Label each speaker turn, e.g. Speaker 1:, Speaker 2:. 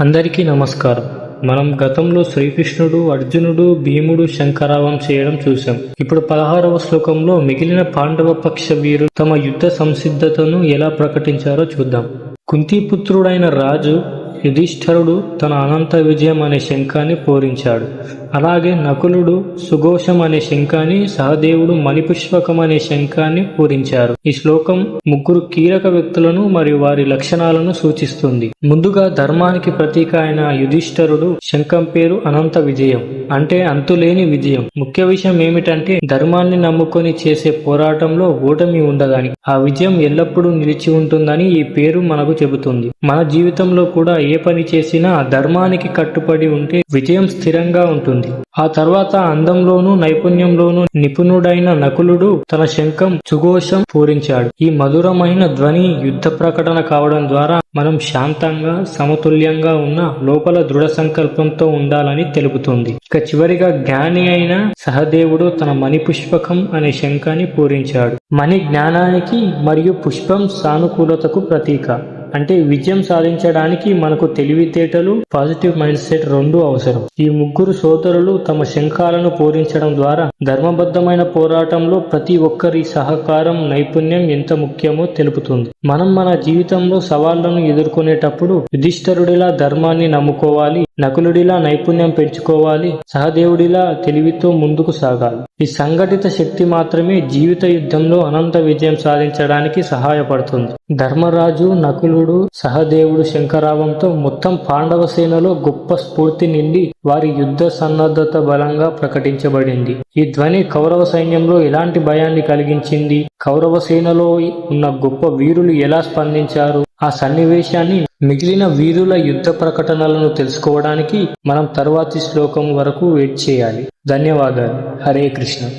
Speaker 1: అందరికీ నమస్కారం. మనం గతంలో శ్రీకృష్ణుడు అర్జునుడు భీముడు శంకరావం చేయడం చూశాం. ఇప్పుడు పదహారవ శ్లోకంలో మిగిలిన పాండవ పక్ష వీరులు తమ యుద్ధ సంసిద్ధతను ఎలా ప్రకటించారో చూద్దాం. కుంతిపుత్రుడైన రాజు యుధిష్ఠరుడు తన అనంత విజయం అనే శంఖాన్ని పూరించాడు. అలాగే నకులుడు సుఘోషం అనే శంఖాన్ని సహదేవుడు మణిపుష్పకం అనే శంఖాన్ని పూరించారు. ఈ శ్లోకం ముగ్గురు కీలక వ్యక్తులను మరియు వారి లక్షణాలను సూచిస్తుంది. ముందుగా ధర్మానికి ప్రతీక అయిన యుధిష్ఠరుడు శంఖం పేరు అనంత విజయం అంటే అంతులేని విజయం. ముఖ్య విషయం ఏమిటంటే ధర్మాన్ని నమ్ముకొని చేసే పోరాటంలో ఓటమి ఉండదని ఆ విజయం ఎల్లప్పుడూ నిలిచి ఉంటుందని ఈ పేరు మనకు చెబుతుంది. మన జీవితంలో కూడా ఏ పని చేసినా ధర్మానికి కట్టుబడి ఉంటే విజయం స్థిరంగా ఉంటుంది. ఆ తర్వాత అందంలోనూ నైపుణ్యంలోనూ నిపుణుడైన నకులుడు తన శంఖం సుఘోషం పూరించాడు. ఈ మధురమైన ధ్వని యుద్ధ ప్రకటన కావడం ద్వారా మనం శాంతంగా సమతుల్యంగా ఉన్న లోపల దృఢ సంకల్పంతో ఉండాలని తెలుపుతుంది. ఇక చివరిగా జ్ఞాని అయిన సహదేవుడు తన మణి పుష్పకం అనే శంఖాన్ని పూరించాడు. మణి జ్ఞానానికి మరియు పుష్పం సానుకూలతకు ప్రతీక. అంటే విజయం సాధించడానికి మనకు తెలివితేటలు పాజిటివ్ మైండ్ సెట్ రెండు అవసరం. ఈ ముగ్గురు సోదరులు తమ శంఖాలను పూరించడం ద్వారా ధర్మబద్ధమైన పోరాటంలో ప్రతి ఒక్కరి సహకారం నైపుణ్యం ఎంత ముఖ్యమో తెలుపుతుంది. మనం మన జీవితంలో సవాళ్ళను ఎదుర్కొనేటప్పుడు యుధిష్ఠరుడిలా ధర్మాన్ని నమ్ముకోవాలి నకులుడిలా నైపుణ్యం పెంచుకోవాలి సహదేవుడిలా తెలివితో ముందుకు సాగాలి. ఈ సంఘటిత శక్తి మాత్రమే జీవిత యుద్ధంలో అనంత విజయం సాధించడానికి సహాయపడుతుంది. ధర్మరాజు నకులుడు సహదేవుడు శంకరావంతో మొత్తం పాండవ సేనలో గొప్ప స్ఫూర్తి నిండి వారి యుద్ధ సన్నద్ధత బలంగా ప్రకటించబడింది. ఈ ధ్వని కౌరవ సైన్యంలో ఎలాంటి భయాన్ని కలిగించింది? కౌరవ సేనలో ఉన్న గొప్ప వీరులు ఎలా స్పందించారు? ఆ సన్నివేశాన్ని మిగిలిన వీరుల యుద్ధ ప్రకటనలను తెలుసుకోవడానికి మనం తర్వాతి శ్లోకం వరకు వెయిట్ చేయాలి. ధన్యవాదాలు. హరే కృష్ణ.